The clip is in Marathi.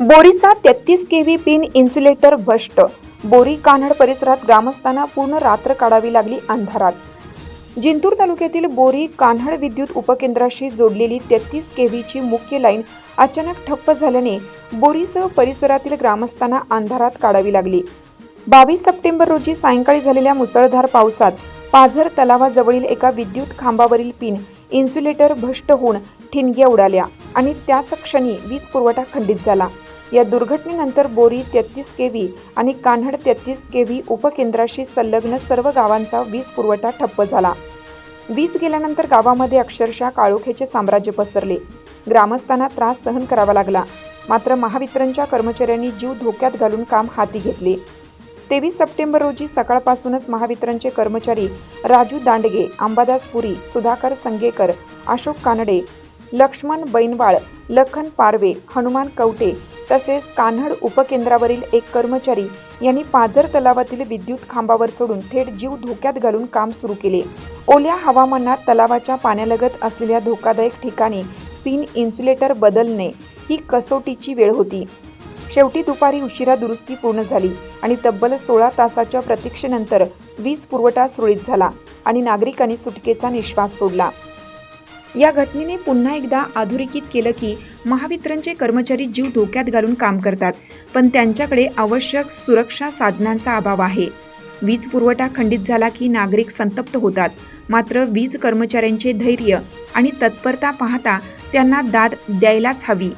बोरीचा तेहतीस के व्ही पिन इन्सुलेटर भ्रष्ट बोरी कान्हड परिसरात ग्रामस्थांना पूर्ण रात्र काढावी लागली अंधारात. जिंतूर तालुक्यातील बोरी कान्हड विद्युत उपकेंद्राशी जोडलेली तेहतीस केव्हीची मुख्य लाईन अचानक ठप्प झाल्याने बोरीसह परिसरातील ग्रामस्थांना अंधारात काढावी लागली. बावीस सप्टेंबर रोजी सायंकाळी झालेल्या मुसळधार पावसात पाझर तलावाजवळील एका विद्युत खांबावरील पिन इन्सुलेटर भ्रष्ट होऊन ठिणग्या उडाल्या आणि त्याच क्षणी वीज पुरवठा खंडित झाला. या दुर्घटनेनंतर बोरी तेहतीस केव्ही आणि कान्हड तेहतीस केव्ही उपकेंद्राशी संलग्न सर्व गावांचा वीज पुरवठा ठप्प झाला. वीज गेल्यानंतर गावामध्ये अक्षरशः काळोखेचे साम्राज्य पसरले. ग्रामस्थांना त्रास सहन करावा लागला. मात्र महावितरणच्या कर्मचाऱ्यांनी जीव धोक्यात घालून काम हाती घेतले. तेवीस सप्टेंबर रोजी सकाळपासूनच महावितरणचे कर्मचारी राजू दांडगे अंबादास पुरी सुधाकर संगेकर अशोक कानडे लक्ष्मण बैनवाळ लखन पारवे हनुमान कवटे तसेच कान्हड उपकेंद्रावरील एक कर्मचारी यांनी पाझर तलावातील विद्युत खांबावर सोडून थेट जीव धोक्यात घालून काम सुरू केले. ओल्या हवामानात तलावाच्या पाण्यालगत असलेल्या धोकादायक ठिकाणी पिन इन्सुलेटर बदलणे ही कसोटीची वेळ होती. शेवटी दुपारी उशिरा दुरुस्ती पूर्ण झाली आणि तब्बल सोळा तासाच्या प्रतीक्षेनंतर वीज पुरवठा सुरळीत झाला आणि नागरिकांनी सुटकेचा निश्वास सोडला. या घटनेने पुन्हा एकदा अधोरेखित केलं की महावितरणचे कर्मचारी जीव धोक्यात घालून काम करतात पण त्यांच्याकडे आवश्यक सुरक्षा साधनांचा अभाव आहे. वीज पुरवठा खंडित झाला की नागरिक संतप्त होतात. मात्र वीज कर्मचाऱ्यांचे धैर्य आणि तत्परता पाहता त्यांना दाद द्यायलाच हवी.